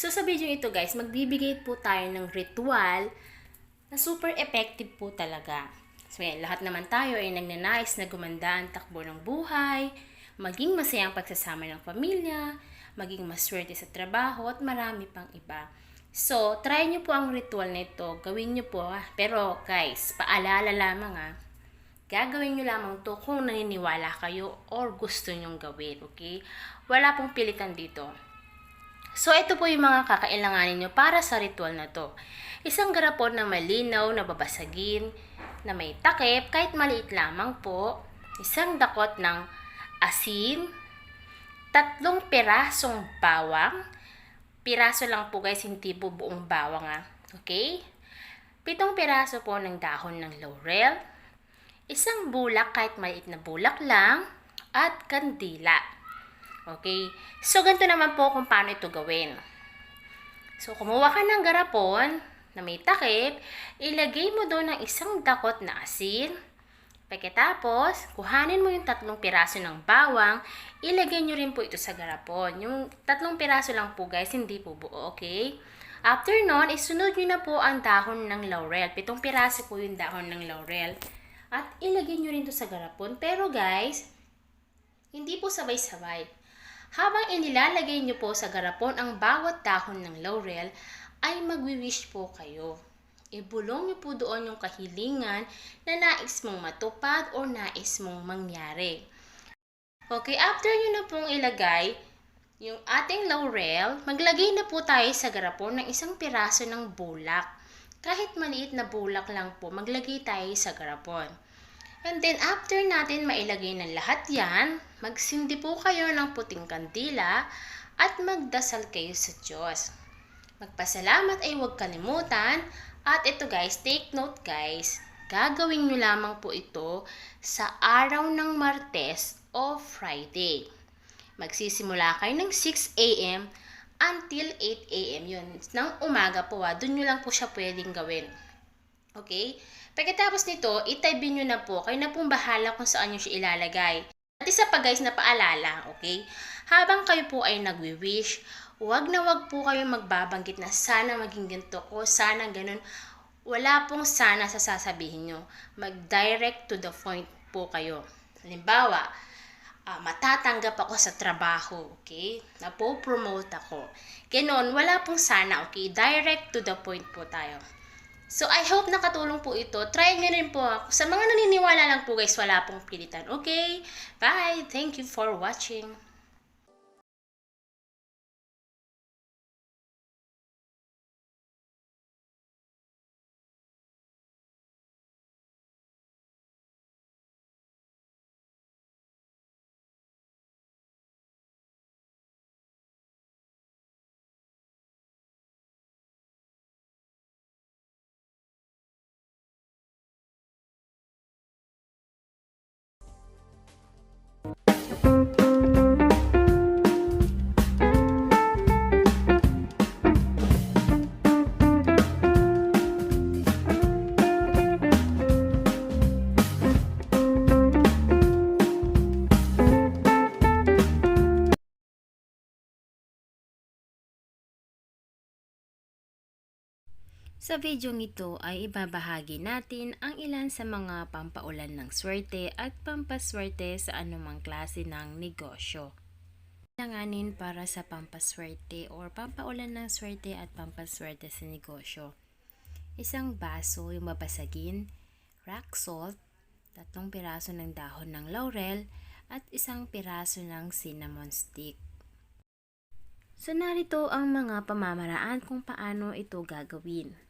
So sa video ito guys, magbibigay po tayo ng ritual na super effective po talaga. So yan, lahat naman tayo ay nagnanais na gumanda ang takbo ng buhay, maging masayang pagsasama ng pamilya, maging maswerte sa trabaho at marami pang iba. So, try nyo po ang ritual na ito. Gawin nyo po. ah. Pero guys, paalala lamang ah. Gagawin nyo lamang to kung naniniwala kayo or gusto nyong gawin. Okay? Wala pong pilitan dito. So, ito po yung mga kakailanganin nyo para sa ritual na to. Isang garapon na malinaw na babasagin, na may takip, kahit maliit lamang po. Isang dakot ng asin, tatlong pirasong bawang. Piraso lang po guys, hindi po buong bawang ah. Okay? Pitong piraso po ng dahon ng laurel. Isang bulak kahit maliit na bulak lang. At kandila. Okay? So, ganito naman po kung paano ito gawin. So, kumuha ka ng garapon na may takip, ilagay mo doon ng isang dakot na asin. Pagkatapos, kuhanin mo yung tatlong piraso ng bawang, ilagay nyo rin po ito sa garapon. Yung tatlong piraso lang po guys, hindi po buo, okay? After nun, isunod nyo na po ang dahon ng laurel. Pitong piraso po yung dahon ng laurel. At ilagay nyo rin to sa garapon. Pero guys, hindi po sabay-sabay. Habang inilalagay nyo po sa garapon ang bawat dahon ng laurel, ay magwi-wish po kayo. Ibulong nyo po doon yung kahilingan na nais mong matupad o nais mong mangyari. Okay, after nyo na pong ilagay yung ating laurel, maglagay na po tayo sa garapon ng isang piraso ng bulak. Kahit maliit na bulak lang po, maglagay tayo sa garapon. And then after natin mailagay ng lahat yan, magsindi po kayo ng puting kandila at magdasal kayo sa Diyos. Magpasalamat ay huwag kalimutan. At ito guys, take note guys, gagawin nyo lamang po ito sa araw ng Martes o Friday. Magsisimula kayo ng 6 a.m. until 8 a.m. yun. Nang umaga po ah, dun nyo lang po siya pwedeng gawin. Okay? Pagkatapos nito, itabi nyo na po. Kayo na pong bahala kung saan nyo siya ilalagay. At isa pa guys na paalala, okay? Habang kayo po ay nagwi-wish, wag na wag po kayo magbabanggit na sana maging ganito ko, sana ganun. Wala pong sana sa sasabihin nyo. Mag-direct to the point po kayo. Halimbawa, ah, matatanggap ako sa trabaho, okay? Napo-promote ako. Ganon, wala pong sana, okay? Direct to the point po tayo. So, I hope nakatulong po ito. Try nyo rin po. ako. Sa mga naniniwala lang po guys, wala pong pilitan. Okay? Bye! Thank you for watching. Sa video ito ay ibabahagi natin ang ilan sa mga pampaulan ng swerte at pampaswerte sa anumang klase ng negosyo. Kailanganin para sa pampaswerte or pampaulan ng swerte at pampaswerte sa negosyo. Isang baso yung mabasagin, rock salt, tatlong piraso ng dahon ng laurel, at isang piraso ng cinnamon stick. So narito ang mga pamamaraan kung paano ito gagawin.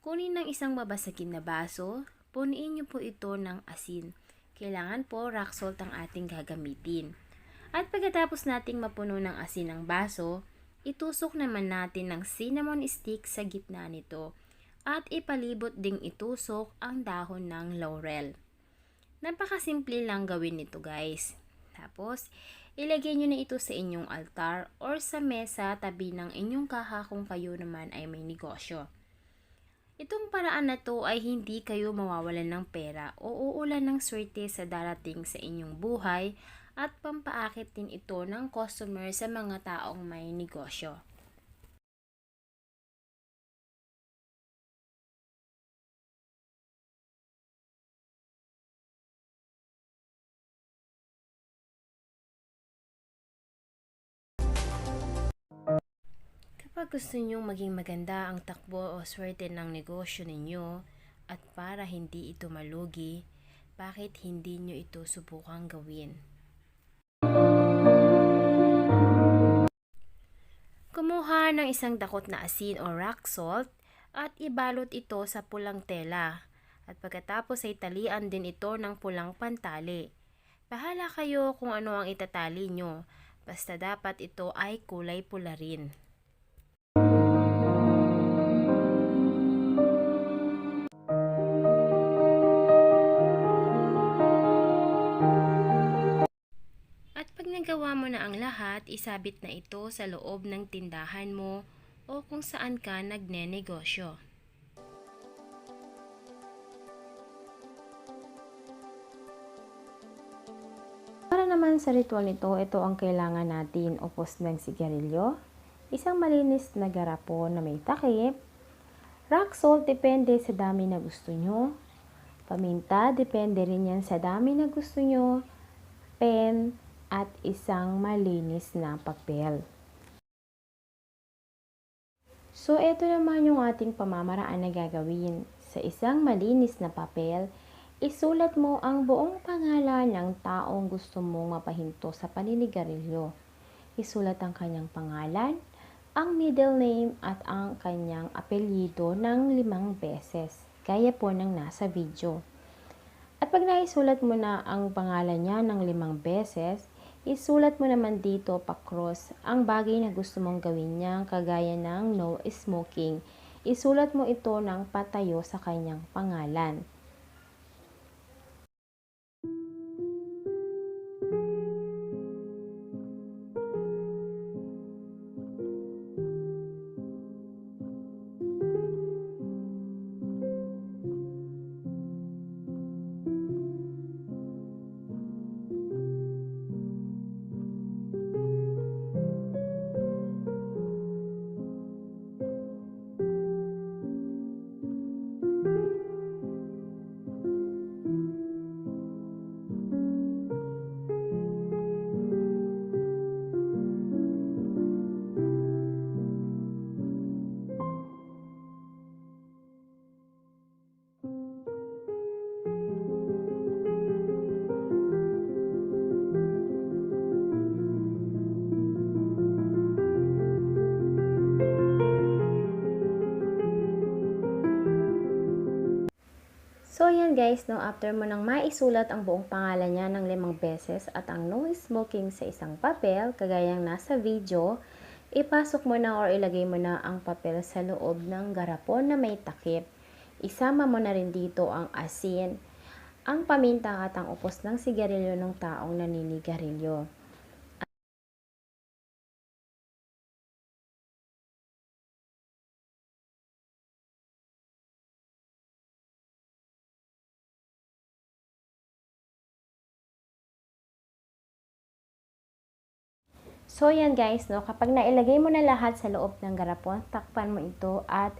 Kunin ng isang babasagin na baso, puniin niyo po ito ng asin. Kailangan po rock salt ang ating gagamitin. At pagkatapos nating mapuno ng asin ang baso, itusok naman natin ng cinnamon stick sa gitna nito at ipalibot ding itusok ang dahon ng laurel. Napakasimple lang gawin nito guys. Tapos, ilagay nyo na ito sa inyong altar or sa mesa tabi ng inyong kaha kung kayo naman ay may negosyo. Itong paraan na to ay hindi kayo mawawalan ng pera o uulan ng swerte sa darating sa inyong buhay at pampaakit din ito ng customer sa mga taong may negosyo. Kapag gusto ninyong maging maganda ang takbo o swerte ng negosyo ninyo at para hindi ito malugi, bakit hindi nyo ito subukang gawin? Kumuha ng isang dakot na asin o rock salt at ibalot ito sa pulang tela. At pagkatapos ay talian din ito ng pulang pantali. Bahala kayo kung ano ang itatali nyo, basta dapat ito ay kulay pula rin. Nagawa mo na ang lahat, isabit na ito sa loob ng tindahan mo o kung saan ka nagnenegosyo. Para naman sa ritual nito, ito ang kailangan natin. Upos ng sigarilyo, isang malinis na garapon na may takip, rock salt depende sa dami na gusto nyo, paminta depende rin yan sa dami na gusto nyo, pen, at isang malinis na papel. So, ito naman yung ating pamamaraan na gagawin. Sa isang malinis na papel, isulat mo ang buong pangalan ng taong gusto mong mapahinto sa paninigarilyo. Isulat ang kanyang pangalan, ang middle name at ang kanyang apelyido ng limang beses, gaya po ng nasa video. At pag naisulat mo na ang pangalan niya ng limang beses, isulat mo naman dito pa-cross ang bagay na gusto mong gawin niya kagaya ng no smoking. Isulat mo ito ng patayo sa kanyang pangalan. So, yan guys, no, after mo nang maisulat ang buong pangalan niya ng limang beses at ang no smoking sa isang papel, kagayang nasa video, ipasok mo na or ilagay mo na ang papel sa loob ng garapon na may takip. Isama mo na rin dito ang asin, ang paminta at ang upos ng sigarilyo ng taong naninigarilyo. So, yan guys, no, kapag nailagay mo na lahat sa loob ng garapon, takpan mo ito at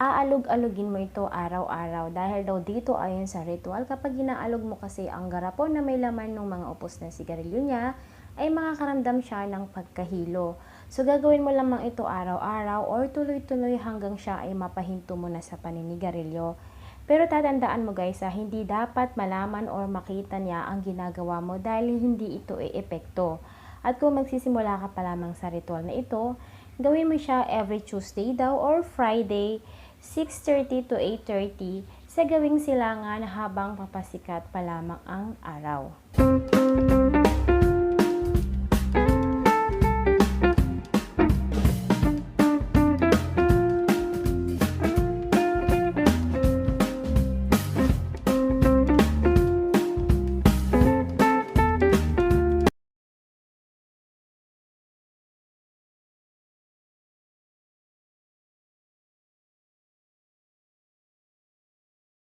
aalog-alugin mo ito araw-araw. Dahil daw dito ayon sa ritual, kapag inaalog mo kasi ang garapon na may laman ng mga upos na sigarilyo niya, ay makakaramdam siya ng pagkahilo. So, gagawin mo lamang ito araw-araw or tuloy-tuloy hanggang siya ay mapahinto mo na sa paninigarilyo. Pero tatandaan mo guys, ha, hindi dapat malaman or makita niya ang ginagawa mo dahil hindi ito e epekto. At kung magsisimula ka pa lamang sa ritual na ito, gawin mo siya every Tuesday daw or Friday, 6.30 to 8.30 sa gawing silangan habang papasikat pa lamang ang araw.